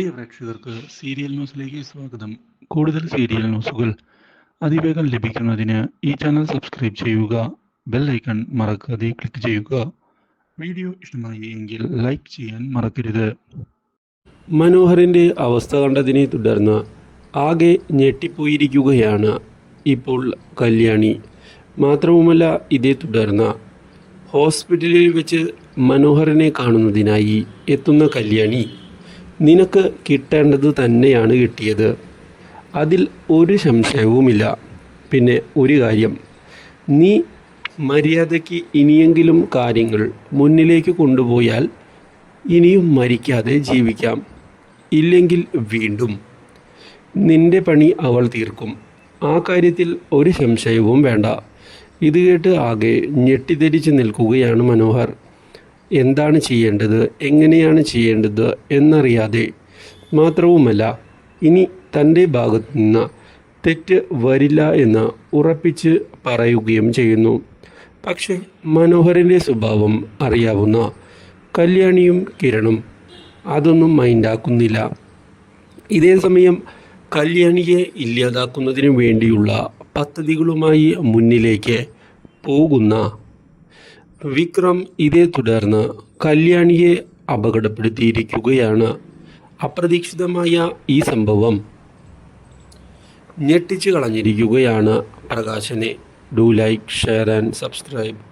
പ്രിയ പ്രേക്ഷകർക്ക് സീരിയൽ ന്യൂസിലേക്ക് സ്വാഗതം. കൂടുതൽ സീരിയൽ ന്യൂസുകൾ അതിവേഗം ലഭിക്കുന്നതിന് ഈ ചാനൽ സബ്സ്ക്രൈബ് ചെയ്യുക ബെൽ ഐക്കൺ മറക്കാതെ ക്ലിക്ക് ചെയ്യുക. വീഡിയോ ഇഷ്ടമായി എങ്കിൽ ലൈക്ക് ചെയ്യാൻ മറക്കരുത്. മനോഹറിന്റെ അവസ്ഥ കണ്ടതിനെ തുടർന്ന് ആകെ ഞെട്ടിപ്പോയിരിക്കുകയാണ് ഇപ്പോൾ കല്യാണി. മാത്രവുമല്ല ഇതേ തുടർന്ന് ഹോസ്പിറ്റലിൽ വെച്ച് മനോഹറിനെ കാണുന്നതിനായി എത്തുന്ന കല്യാണി. നിനക്ക് കിട്ടേണ്ടത് തന്നെയാണ് കിട്ടിയത്. അതിൽ ഒരു സംശയവുമില്ല. പിന്നെ ഒരു കാര്യം. നീ മര്യാദയ്ക്ക് ഇനിയെങ്കിലും കാര്യങ്ങൾ മുന്നിലേക്ക് കൊണ്ടുപോയാൽ ഇനിയും മരിക്കാതെ ജീവിക്കാം. ഇല്ലെങ്കിൽ വീണ്ടും. നിന്റെ പണി അവൾ തീർക്കും. ആ കാര്യത്തിൽ ഒരു സംശയവും വേണ്ട. ഇത് കേട്ട് ആകെ ഞെട്ടിധരിച്ച് നിൽക്കുകയാണ് മനോഹർ. എന്താണ് ചെയ്യേണ്ടത്? എങ്ങനെയാണ് ചെയ്യേണ്ടത് എന്നറിയാതെ മാത്രവുമല്ല ഇനി തന്റെ ഭാഗത്തു നിന്ന് തെറ്റ് വരില്ല എന്ന് ഉറപ്പിച്ച് പറയുകയും ചെയ്യുന്നു. പക്ഷേ മനോഹരന്റെ സ്വഭാവം അറിയാവുന്ന കല്യാണിയും കിരണും അതൊന്നും മൈൻഡാക്കുന്നില്ല. ഇതേ സമയം കല്യാണിയെ ഇല്ലാതാക്കുന്നതിന് വേണ്ടിയുള്ള പദ്ധതികളുമായി മുന്നിലേക്ക് പോകുന്ന വിക്രം ഇതേ തുടർന്ന് കല്യാണിയെ അപകടപ്പെടുത്തിയിരിക്കുകയാണ്. അപ്രതീക്ഷിതമായ ഈ സംഭവം ഞെട്ടിച്ചു കളഞ്ഞിരിക്കുകയാണ് പ്രകാശനെ. Do like share and subscribe.